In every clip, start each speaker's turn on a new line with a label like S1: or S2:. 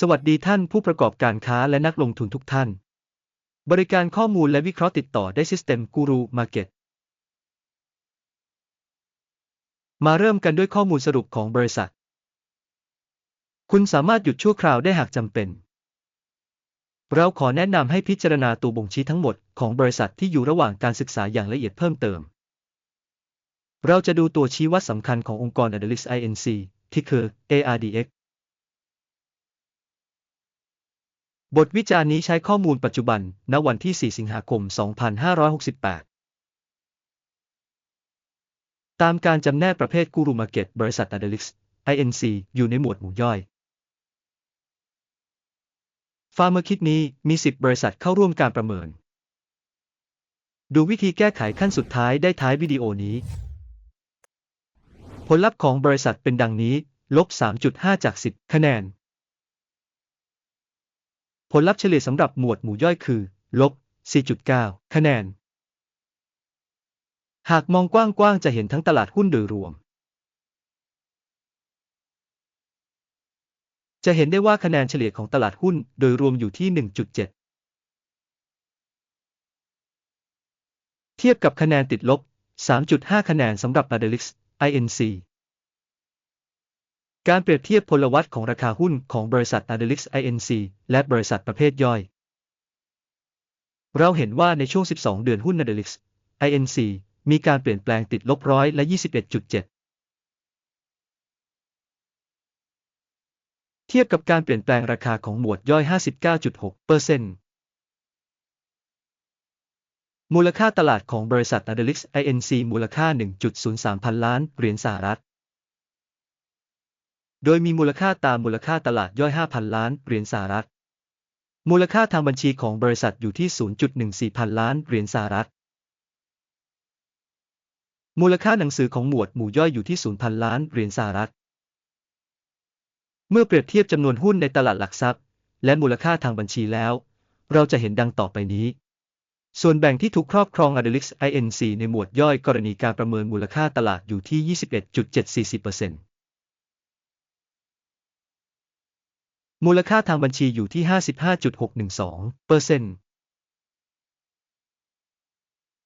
S1: สวัสดีท่านผู้ประกอบการค้าและนักลงทุนทุกท่าน บริการข้อมูลและวิเคราะห์ติดต่อได้ System Guru Market มาเริ่มกันด้วยข้อมูลสรุปของบริษัท คุณสามารถหยุดชั่วคราวได้หากจำเป็น เราขอแนะนำให้พิจารณาตัวบ่งชี้ทั้งหมดของบริษัทที่อยู่ระหว่างการศึกษาอย่างละเอียดเพิ่มเติม เราจะดูตัวชี้วัดสำคัญขององค์กร Adalis Inc ที่คือ ARDX บทวิจารณ์นี้ใช้ข้อมูลปัจจุบัน ณ วันที่ 4 สิงหาคม 2568 ตามการจำแนกประเภทกูรูมาร์เก็ตบริษัท Adelix Inc อยู่ในหมวดหมู่ย่อย ฟาร์มเมอร์คิดนี้มี 10 บริษัทเข้าร่วมการประเมิน ดูวิธีแก้ไขขั้นสุดท้ายได้ท้ายวิดีโอนี้ ผลลัพธ์ของบริษัทเป็นดังนี้ ลบ 3.5 จาก 10 คะแนน ผลลัพธ์เฉลี่ยสำหรับหมวดหมู่ย่อยคือ ลบ 4.9 คะแนน หากมองกว้างๆ จะเห็นทั้งตลาดหุ้นโดยรวม จะเห็นได้ว่าคะแนนเฉลี่ยของตลาดหุ้นโดยรวมอยู่ที่ 1.7เทียบกับคะแนนติดลบ 3.5 คะแนนสำหรับ Adelix Inc การเปรียบเทียบพลวัตของราคาหุ้นของบริษัท Adelix Inc และบริษัทประเภทย่อย เราเห็นว่าในช่วง 12 เดือนหุ้น Adelix Inc มีการเปลี่ยนแปลงติดลบร้อยและ21.7 เทียบกับการเปลี่ยนแปลงราคาของหมวดย่อย 59.6%เปอร์เซ็นต์มูลค่าตลาดของบริษัท Adelix Inc มูลค่า 1.03 พันล้านเหรียญสหรัฐ โดยมีมูลค่าตามมูลค่าตลาดย่อย 5,000 ล้านเหรียญสหรัฐ มูลค่าทางบัญชีของบริษัทอยู่ที่ 0.14 พันล้านเหรียญสหรัฐ มูลค่าหนังสือของหมวดหมู่ย่อยอยู่ที่0,000ล้านเหรียญสหรัฐ เมื่อเปรียบเทียบจำนวนหุ้นในตลาดหลักทรัพย์ และมูลค่าทางบัญชีแล้ว เราจะเห็นดังต่อไปนี้ส่วนแบ่งที่ถูกครอบครอง Adelix Inc ในหมวดย่อยกรณีการประเมินมูลค่าตลาดอยู่ที่ 21.740% มูลค่าทางบัญชีอยู่ที่ 55.612%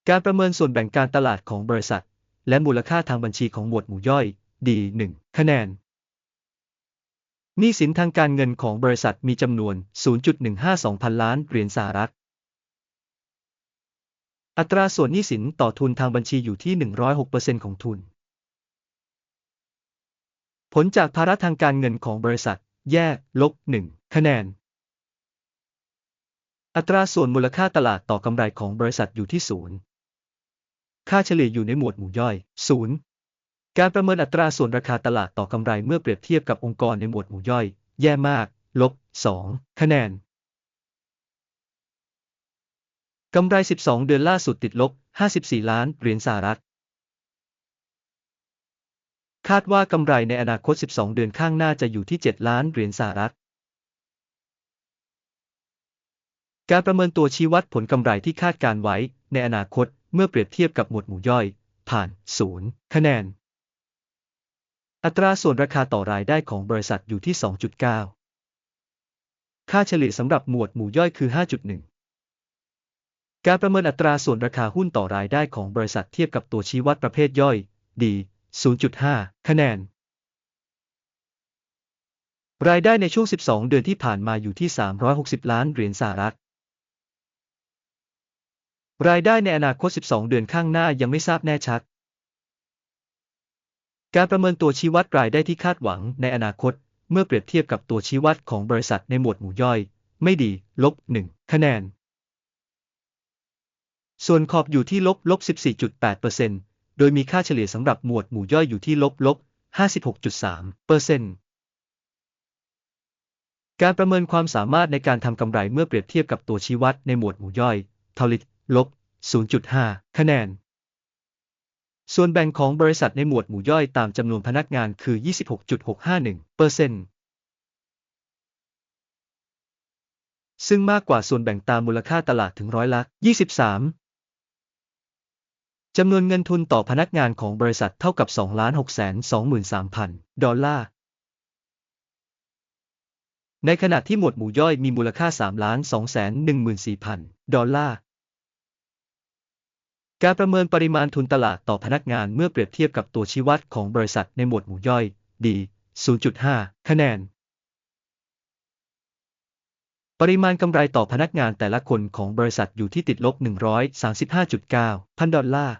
S1: การประเมินส่วนแบ่งการตลาดของบริษัท และมูลค่าทางบัญชีของหมวดหมู่ย่อยดี1คะแนนหนี้สินทางการเงินของบริษัทมีจำนวน 0.152 พันล้านเหรียญสหรัฐ อัตราส่วนหนี้สินต่อทุนทางบัญชีอยู่ที่ 106%ของทุน ผลจากภาระทางการเงินของบริษัท แยกลบ1คะแนน อัตราส่วนมูลค่าตลาดต่อกำไรของบริษัทอยู่ที่0ค่าเฉลี่ยอยู่ในหมวดหมู่ย่อย0การประเมินอัตราส่วนราคาตลาดต่อกำไรเมื่อเปรียบเทียบกับองค์กรในหมวดหมู่ย่อย แย่มาก ลบ2คะแนนกำไร 12 เดือนล่าสุดติดลบ 54 ล้านเหรียญสหรัฐ คาดว่ากำไรในอนาคต 12 เดือนข้างหน้าจะอยู่ที่ 7 ล้านเหรียญสหรัฐ การประเมินตัวชี้วัดผลกำไรที่คาดการไว้ ในอนาคตเมื่อเปรียบเทียบกับหมวดหมู่ย่อย ผ่าน 0 คะแนน อัตราส่วนราคาต่อรายได้ของบริษัทอยู่ที่ 2.9 ค่าเฉลี่ยสำหรับหมวดหมู่ย่อยคือ 5.1 การประเมินอัตราส่วนราคาหุ้นต่อรายได้ของบริษัทเทียบกับตัวชี้วัดประเภทย่อยดี 0.5 คะแนน รายได้ในช่วง 12 เดือนที่ผ่านมาอยู่ที่ 360 ล้านเหรียญสหรัฐ รายได้ในอนาคต 12 เดือนข้างหน้ายังไม่ทราบแน่ชัด การประเมินตัวชี้วัดรายได้ที่คาดหวังในอนาคต เมื่อเปรียบเทียบกับตัวชี้วัดของบริษัทในหมวดหมู่ย่อย ไม่ดี ลบ 1 คะแนน ส่วนขอบอยู่ที่ลบลบ14.8% โดยมีค่าเฉลี่ยสำหรับหมวดหมู่ย่อยอยู่ที่ลบลบ56.3%การประเมินความสามารถในการทำกำไรเมื่อเปรียบเทียบกับตัวชี้วัดในหมวดหมู่ย่อยทลิตลบ 0.5 คะแนน ส่วนแบ่งของบริษัทในหมวดหมู่ย่อยตามจำนวนพนักงานคือ 26.651%ซึ่งมากกว่าส่วนแบ่งตามมูลค่าตลาดถึงร้อยละ 23 จำนวนเงินทุนต่อพนักงานของบริษัทเท่ากับ 2 6 2 3 0 0 0 ดอลลาร์ ในขณะที่หมวดหมู่ย่อยมีมูลค่า 3,214,000 ดอลลาร์ การประเมินปริมาณทุนตลาดต่อพนักงานเมื่อเปรียบเทียบกับตัวชี้วัดของบริษัทในหมวดหมู่ย่อย D 0.5 คะแนน ปริมาณกำไรต่อพนักงานแต่ละคนของบริษัทอยู่ที่ติดลบ 135.9 พันดอลลาร์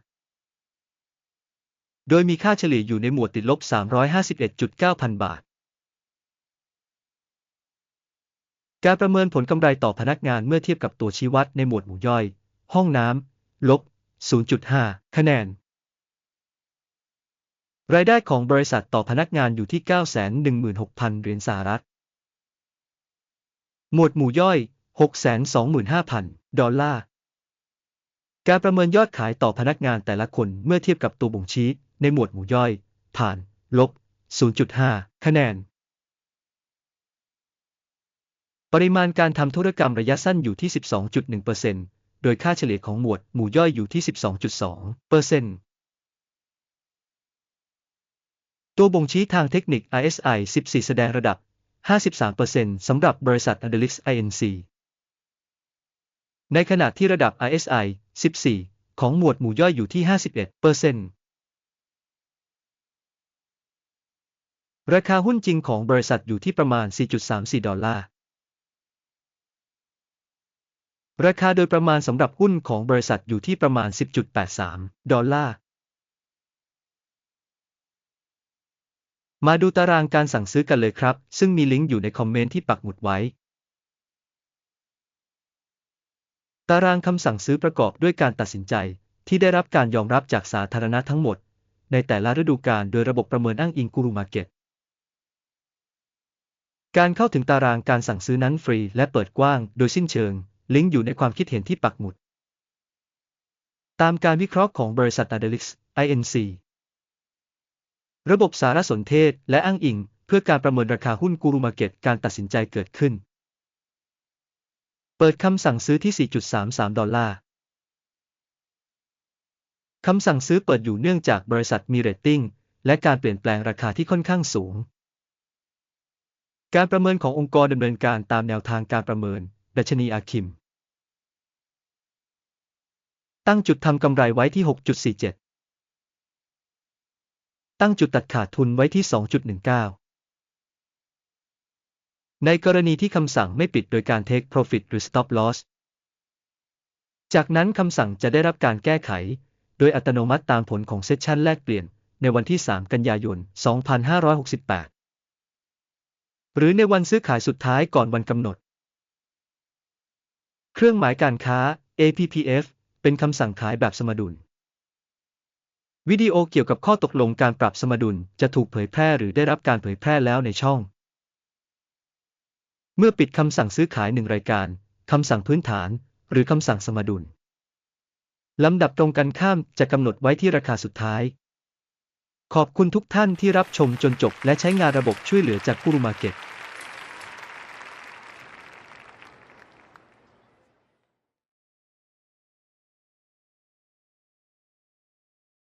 S1: โดยมีค่าเฉลี่ยอยู่ในหมวดติดลบ 351.9 พันบาท การประเมินผลกำไรต่อพนักงานเมื่อเทียบกับตัวชี้วัดในหมวดหมู่ย่อย ห้องน้ำ ลบ 0.5 คะแนน รายได้ของบริษัทต่อพนักงานอยู่ที่ 916,000 เหรียญสหรัฐ หมวดหมู่ย่อย 625,000 ดอลลาร์การประเมินยอดขายต่อพนักงานแต่ละคนเมื่อเทียบกับตัวบ่งชี้ ในหมวดหมู่ย่อย ผ่าน ลบ 0.5 คะแนน ปริมาณการทำธุรกรรมระยะสั้นอยู่ที่ 12.1%โดยค่าเฉลี่ยของหมวดหมู่ย่อยอยู่ที่ 12.2%ตัวบ่งชี้ทางเทคนิค RSI 14 แสดงระดับ 53%สำหรับบริษัท Adelix Inc. ในขณะที่ระดับ RSI 14 ของหมวดหมู่ย่อยอยู่ที่ 51% ราคาหุ้นจริงของบริษัทอยู่ที่ประมาณ 4.34 ดอลลาร์ ราคาโดยประมาณสำหรับหุ้นของบริษัทอยู่ที่ประมาณ 10.83 ดอลลาร์ มาดูตารางการสั่งซื้อกันเลยครับ ซึ่งมีลิงก์อยู่ในคอมเมนต์ที่ปักหมุดไว้ ตารางคำสั่งซื้อประกอบด้วยการตัดสินใจ ที่ได้รับการยอมรับจากสาธารณะทั้งหมด ในแต่ละฤดูกาลโดยระบบประเมินอ้างอิงกูรูมาเก็ต การเข้าถึงตารางการสั่งซื้อนั้นฟรีและเปิดกว้างโดยสิ้นเชิง ลิงก์อยู่ในความคิดเห็นที่ปักหมุด ตามการวิเคราะห์ของบริษัท Adelix Inc. ระบบสารสนเทศและอ้างอิง เพื่อการประเมินราคาหุ้นกูรูมาเก็ตการตัดสินใจเกิดขึ้น เปิดคำสั่งซื้อที่ 4.33 ดอลลาร์คำสั่งซื้อเปิดอยู่เนื่องจากบริษัทมีเรตติ้งและการเปลี่ยนแปลงราคาที่ค่อนข้างสูง การประเมินขององค์กรดำเนินการตามแนวทางการประเมิน ดัชนีอาคิม ตั้งจุดทำกำไรไว้ที่ 6.47 ตั้งจุดตัดขาดทุนไว้ที่ 2.19 ในกรณีที่คำสั่งไม่ปิดโดยการ take profit หรือ stop loss จากนั้นคำสั่งจะได้รับการแก้ไข โดยอัตโนมัติตามผลของเซสชันแลกเปลี่ยน ในวันที่ 3 กันยายน 2568 หรือในวันซื้อขายสุดท้ายก่อนวันกำหนด เครื่องหมายการค้า APPF เป็นคำสั่งขายแบบสมดุล วิดีโอเกี่ยวกับข้อตกลงการปรับสมดุลจะถูกเผยแพร่หรือได้รับการเผยแพร่แล้วในช่อง เมื่อปิดคำสั่งซื้อขายหนึ่งรายการคำสั่งพื้นฐาน หรือคำสั่งสมดุลลำดับตรงกันข้ามจะกำหนดไว้ที่ราคาสุดท้าย ขอบคุณทุกท่านที่รับชมจนจบและใช้งานระบบช่วยเหลือจากกูรูมาเก็ต